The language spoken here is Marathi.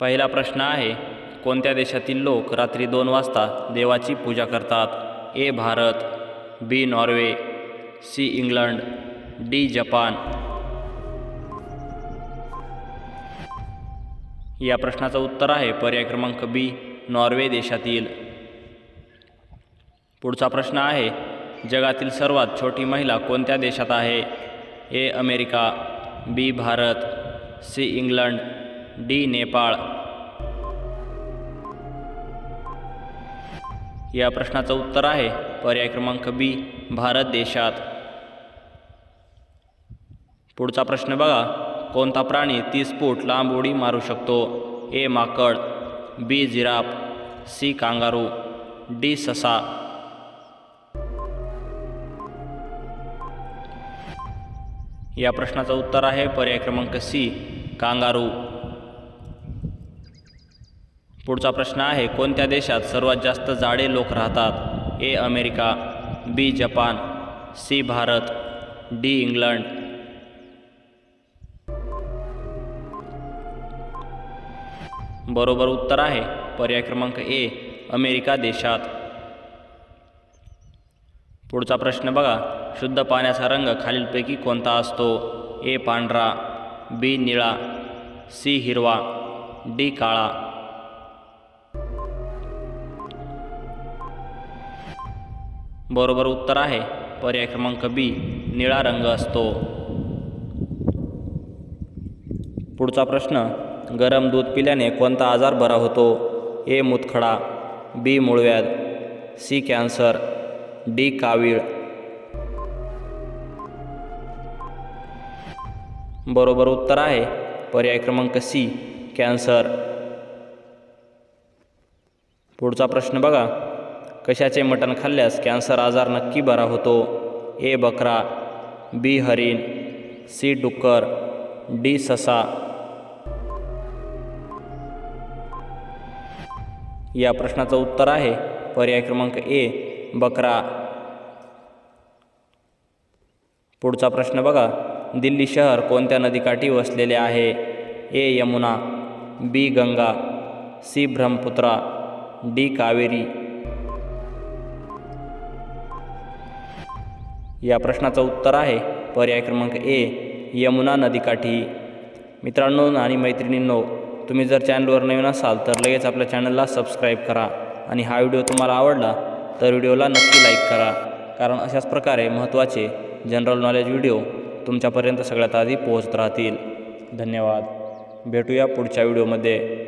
पहिला प्रश्न आहे कोणत्या देशातील लोक रात्री दोन वाजता देवाची पूजा करतात? A Bharat. B Norway. C England. D Japan. या प्रश्नाचं उत्तर आहे पर्याय क्रमांक बी नॉर्वे देशातील. पुढचा प्रश्न आहे जगातील सर्वात छोटी महिला कोणत्या देशात आहे? A America. B Bharat. C England. D Nepal. या प्रश्नाचं उत्तर आहे पर्याय क्रमांक बी भारत देशात. पुढचा प्रश्न बघा कोणता प्राणी तीस फूट लांब उडी मारू शकतो? ए माकड B giraffe C kangaroo D ससा. या प्रश्नाचं उत्तर आहे पर्याय क्रमांक सी कांगारू. पुढचा प्रश्न आहे कोणत्या देशात सर्वात जास्त जाडे लोक राहतात? A America B Japan C Bharat D England. बरोबर उत्तर आहे पर्याय क्रमांक ए अमेरिका देशात. पुढचा प्रश्न बघा शुद्ध पाण्याचा रंग खालीलपैकी कोणता असतो? ए पांढरा बी निळा सी हिरवा डी काळा. बरोबर उत्तर आहे. पर्याय क्रमांक बी निळा रंग असतो. पुढचा प्रश्न गरम दूध पिल्याने कोणता आजार बरा होतो? ए मुतखडा. बी मुळव्याध. C cancer. डी कावीळ. बरोबर उत्तर आहे. पर्याय क्रमांक सी कॅन्सर. पुढचा प्रश्न बघा. कशाचे मटण खाल्ल्यास कॅन्सर आजार नक्की बरा होतो. ए बकरा बी हरिण सी डुक्कर डी ससा. या प्रश्नाचं उत्तर आहे. पर्याय क्रमांक ए बकरा. पुढचा प्रश्न बघा. दिल्ली शहर कोणत्या नदीकाठी वसलेले आहे? A Yamuna B Ganga C Brahmaputra D Kaveri. या प्रश्नाचं उत्तर आहे. पर्याय क्रमांक ए यमुना नदीकाठी. मित्रांनो आणि मैत्रिणींनो तुम्ही जर चॅनलवर नवीन असाल तर लगेच आपल्या चॅनलला सबस्क्राईब करा आणि हा व्हिडिओ तुम्हाला आवडला तर व्हिडिओला नक्की लाईक करा. कारण अशाच प्रकारे महत्त्वाचे जनरल नॉलेज व्हिडिओ तुमच्यापर्यंत सगळ्यात आधी पोहोचत राहतील. धन्यवाद. भेटूया पुढच्या व्हिडिओमध्ये.